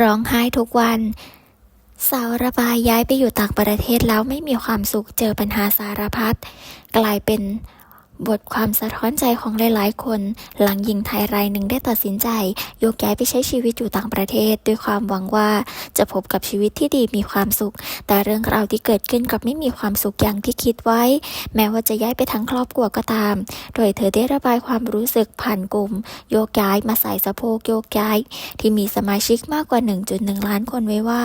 ร้องไห้ทุกวันสาวระบายย้ายไปอยู่ต่างประเทศแล้วไม่มีความสุขเจอปัญหาสารพัดกลายเป็น บทความสะท้อนใจของหลายๆ คน หลังหญิงไทยรายหนึ่งได้ตัดสินใจ โยกย้ายไปใช้ชีวิตอยู่ต่างประเทศ ด้วยความหวังว่าจะพบกับชีวิตที่ดีมีความสุข แต่เรื่องราวที่เกิดขึ้นกลับไม่มีความสุขอย่างที่คิดไว้ แม้ว่าจะย้ายไปทั้งครอบครัวก็ตาม โดยเธอได้ระบายความรู้สึกผ่านกลุ่ม โยกย้ายมาใส่สะโพกโยกย้าย ที่มีสมาชิกมากกว่า 1.1 ล้านคนไว้ว่า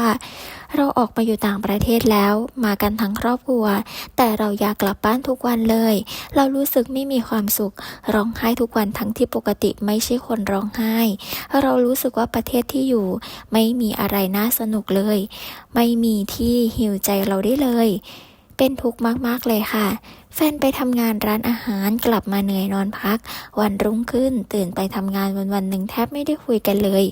เราออกมาอยู่ต่างประเทศแล้ว มากันทั้งครอบครัว แต่เราอยากกลับบ้านทุกวันเลย เรารู้สึกไม่มีความสุข ร้องไห้ทุกวันทั้งที่ปกติไม่ใช่คนร้องไห้ เรารู้สึกว่าประเทศที่อยู่ ไม่มีอะไรน่าสนุกเลย ไม่มีที่หิวใจเราได้เลย เป็นทุกข์มากๆเลยค่ะ แฟนไปทำงานร้านอาหารกลับมาเหนื่อยนอนพัก วันรุ่งขึ้นตื่นไปทำงานวันวันหนึ่งแทบไม่ได้คุยกันเลย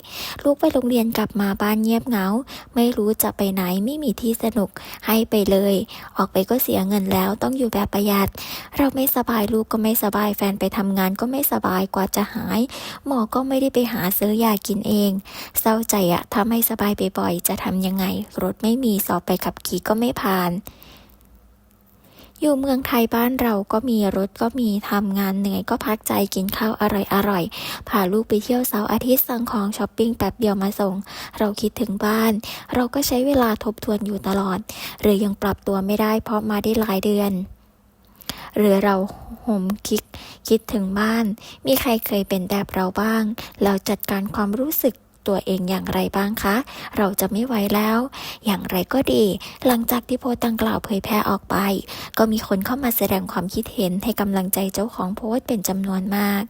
ลูกไปโรงเรียนกลับมาบ้านเงียบเหงา ไม่รู้จะไปไหนไม่มีที่สนุกให้ไปเลย ออกไปก็เสียเงินแล้วต้องอยู่แบบประหยัด เราไม่สบายลูกก็ไม่สบายแฟนไปทำงานก็ไม่สบายกว่าจะหาย หมอก็ไม่ได้ไปหาซื้อยากินเอง เศร้าใจอะถ้าไม่สบายบ่อยๆจะทำยังไงรถไม่มีสอบไปขับขี่ก็ไม่ผ่าน อยู่เมืองไทยบ้านเราก็มีรถก็มีทำงานเหนื่อยก็พักใจกินข้าวอร่อยๆพาลูกไปเที่ยวเสาร์อาทิตย์สั่งของช้อปปิ้งแป๊บเดียวมาส่ง เราคิดถึงบ้าน เราก็ใช้เวลาทบทวนอยู่ตลอด หรือยังปรับตัวไม่ได้เพราะมาได้หลายเดือน หรือเราห่มคิดคิดถึงบ้าน มีใครเคยเป็นแบบเราบ้าง เราจัดการความรู้สึก ตัวเองอย่างไรบ้างคะ เราจะไม่ไหวแล้ว อย่างไรก็ดี หลังจากที่โพสต์ดังกล่าวเผยแพร่ออกไป ก็มีคนเข้ามาแสดงความคิดเห็นให้กำลังใจเจ้าของโพสต์เป็นจำนวนมาก